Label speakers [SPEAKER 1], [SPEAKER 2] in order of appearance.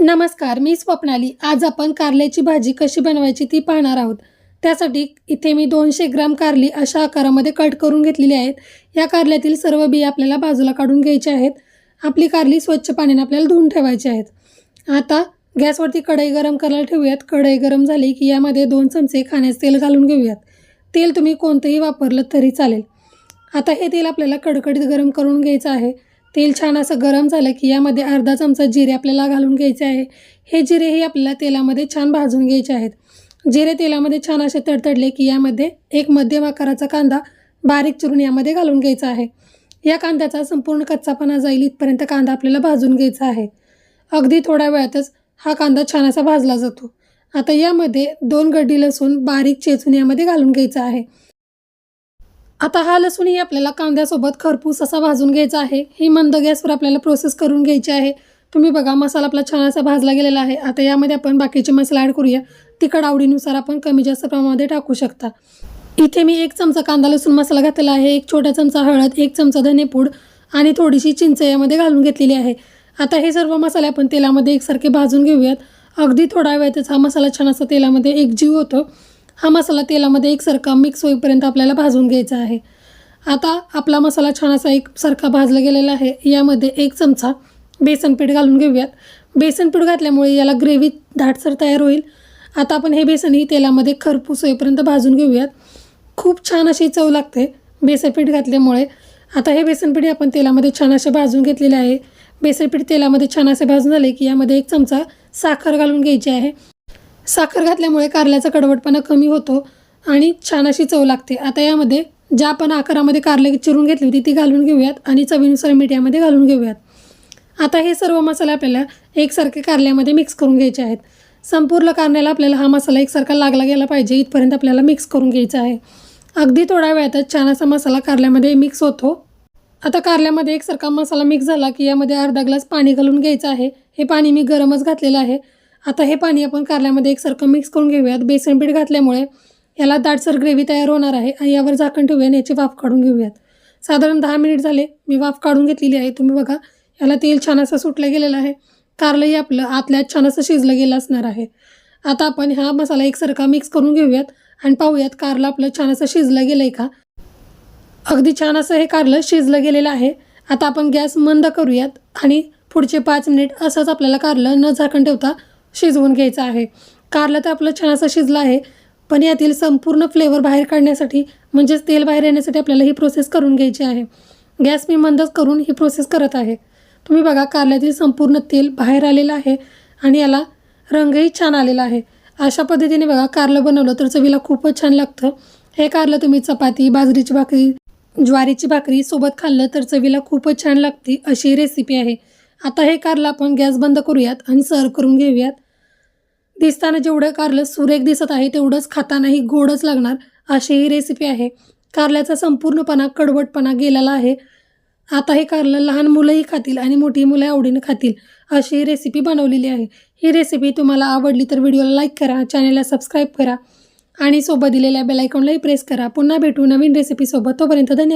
[SPEAKER 1] नमस्कार मी स्वप्नाली. आज आपण कारल्याची भाजी कशी बनवायची ती पाहणार आहोत. त्यासाठी इथे मी दोनशे ग्राम कारली अशा आकारामध्ये कट करून घेतलेली आहेत. या कारल्यातील सर्व बिया आपल्याला बाजूला काढून घ्यायचे आहेत. आपली कारली स्वच्छ पाण्याने आपल्याला धुवून ठेवायची आहेत. आता गॅसवरती कढई गरम करायला ठेवूयात. कढई गरम झाली की यामध्ये दोन चमचे खाण्याचं तेल घालून घेऊयात. तेल तुम्ही कोणतंही वापरलं तरी चालेल. आता हे तेल आपल्याला कडकडीत गरम करून घ्यायचं आहे. तेल छान असं गरम झालं की यामध्ये अर्धा चमचा जिरे आपल्याला घालून घ्यायचे आहे. हे जिरेही आपल्याला तेलामध्ये छान भाजून घ्यायचे आहेत. जिरे तेलामध्ये छान असे तडतडले की यामध्ये एक मध्यम आकाराचा कांदा बारीक चिरून यामध्ये घालून घ्यायचा आहे. या कांद्याचा संपूर्ण कच्चापणा जाईल इथपर्यंत कांदा आपल्याला भाजून घ्यायचा आहे. अगदी थोड्या वेळातच हा कांदा छान असा भाजला जातो. आता यामध्ये दोन गड्डी लसूण बारीक चेचून यामध्ये घालून घ्यायचा आहे. आता हा लसूणही आपल्याला कांद्यासोबत खरपूस असा भाजून घ्यायचा आहे. ही मंद गॅसवर आपल्याला प्रोसेस करून घ्यायची आहे. तुम्ही बघा मसाला आपला छान असा भाजला गेलेला आहे. आता यामध्ये आपण बाकीचे मसाला ॲड करूया. तिखट आवडीनुसार आपण कमी जास्त प्रमाणामध्ये टाकू शकता. इथे मी एक चमचा कांदा लसूण मसाला घातलेला आहे. एक छोटा चमचा हळद एक चमचा धनेपूड आणि थोडीशी चिंच यामध्ये घालून घेतलेली आहे. आता हे सर्व मसाले आपण तेलामध्ये एकसारखे भाजून घेऊयात. अगदी थोडा वेळातच हा मसाला छान असा तेलामध्ये एकजीव होतो. हा मसाला तेलामध्ये एकसारखा मिक्स होईपर्यंत आपल्याला भाजून घ्यायचा आहे. आता आपला मसाला छान असा एकसारखा भाजला गेलेला आहे. यामध्ये एक चमचा बेसन पीठ घालून घेऊयात. बेसन पीठ घातल्यामुळे याला ग्रेव्ही दाटसर तयार होईल. आता आपण हे बेसनही तेलामध्ये खरपूस होईपर्यंत भाजून घेऊयात. खूप छान अशी चव लागते बेसन पीठ घातल्यामुळे. आता हे बेसन पीठ आपण तेलामध्ये छान असे भाजून घेतलेले आहे. बेसन पीठ तेलामध्ये छान असे भाजून झाले की यामध्ये एक चमचा साखर घालून घ्यायची आहे. साखर घातल्यामुळे कारल्याचा कडवटपणा कमी होतो आणि छान अशी चव लागते. आता यामध्ये ज्या आपण आकारामध्ये कारले चिरून घेतली होती ती घालून घेऊयात आणि चवीनुसार मीठ यामध्ये घालून घेऊयात. आता हे सर्व मसाले आपल्याला एकसारखे कारल्यामध्ये मिक्स करून घ्यायचे आहेत. संपूर्ण कारण्याला आपल्याला हा मसाला एकसारखा लागला गेला पाहिजे इथपर्यंत आपल्याला मिक्स करून घ्यायचा आहे. अगदी थोड्या वेळातच छान असा मसाला कारल्यामध्ये मिक्स होतो. आता कारल्यामध्ये एकसारखा मसाला मिक्स झाला की यामध्ये अर्धा ग्लास पाणी घालून घ्यायचं आहे. हे पाणी मी गरमच घातलेलं आहे. आता हे पाणी आपण कारल्यामध्ये एकसारखं मिक्स करून घेऊयात. बेसन पीठ घातल्यामुळे याला दाटसर ग्रेव्ही तयार होणार आहे आणि यावर झाकण ठेवूया आणि याची वाफ काढून घेऊयात. साधारण दहा मिनिट झाले. मी वाफ काढून घेतलेली आहे. तुम्ही बघा याला तेल छान असं सुटलं गेलेलं आहे. कारलंही आपलं आतल्यात छान असं शिजलं गेलं असणार आहे. आता आपण हा मसाला एकसारखा मिक्स करून घेऊयात आणि पाहूयात कारलं आपलं छान असं शिजलं गेलं आहे का? अगदी छान असं हे कारलं शिजलं गेलेलं आहे. आता आपण गॅस मंद करूयात आणि पुढचे पाच मिनिट असंच आपल्याला कारलं न झाकण ठेवता शिजवून घ्यायचं आहे. कारलं तर आपलं छान असं शिजलं आहे. पण यातील संपूर्ण फ्लेवर बाहेर काढण्यासाठी म्हणजेच तेल बाहेर येण्यासाठी आपल्याला ही प्रोसेस करून घ्यायची आहे. गॅस मी मंदच करून ही प्रोसेस करत आहे. तुम्ही बघा कारल्यातील संपूर्ण तेल बाहेर आलेलं आहे आणि याला रंगही छान आलेला आहे. अशा पद्धतीने बघा कारलं बनवलं तर चवीला खूपच छान लागतं. हे कारलं तुम्ही चपाती बाजरीची भाकरी ज्वारीची भाकरी सोबत खाल्लं तर चवीला खूपच छान लागते अशी रेसिपी आहे. आता हे कारलं आपण गॅस बंद करूयात आणि सर्व करून घेऊयात. दिसताना जेवढं कारलं सुरेख दिसत आहे तेवढंच खातानाही गोडच लागणार अशी ही रेसिपी आहे. कारल्याचा संपूर्णपणा कडवटपणा गेलेला आहे. आता हे कारलं लहान मुलंही खातील आणि मोठी मुलं आवडीनं खातील अशी ही रेसिपी बनवलेली आहे. ही रेसिपी तुम्हाला आवडली तर व्हिडिओला लाईक करा चॅनलला सबस्क्राईब करा आणि सोबत दिलेल्या बेलायकॉनलाही प्रेस करा. पुन्हा भेटू नवीन रेसिपीसोबत तोपर्यंत धन्यवाद.